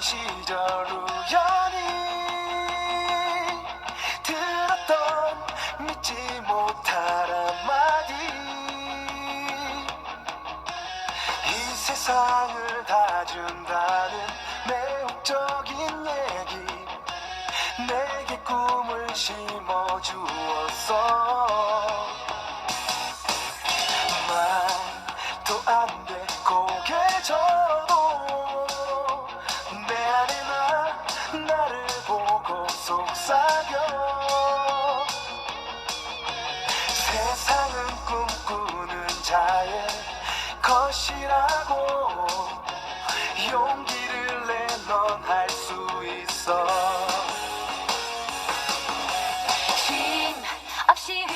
시절 우연히 들었던 믿지 못할 한마디. 이 세상을 다 준다는 매혹적인 얘기 내게 꿈을 심어주 나의 것이라고 용기를 내넌 할 수 있어. 힘없이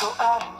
都爱。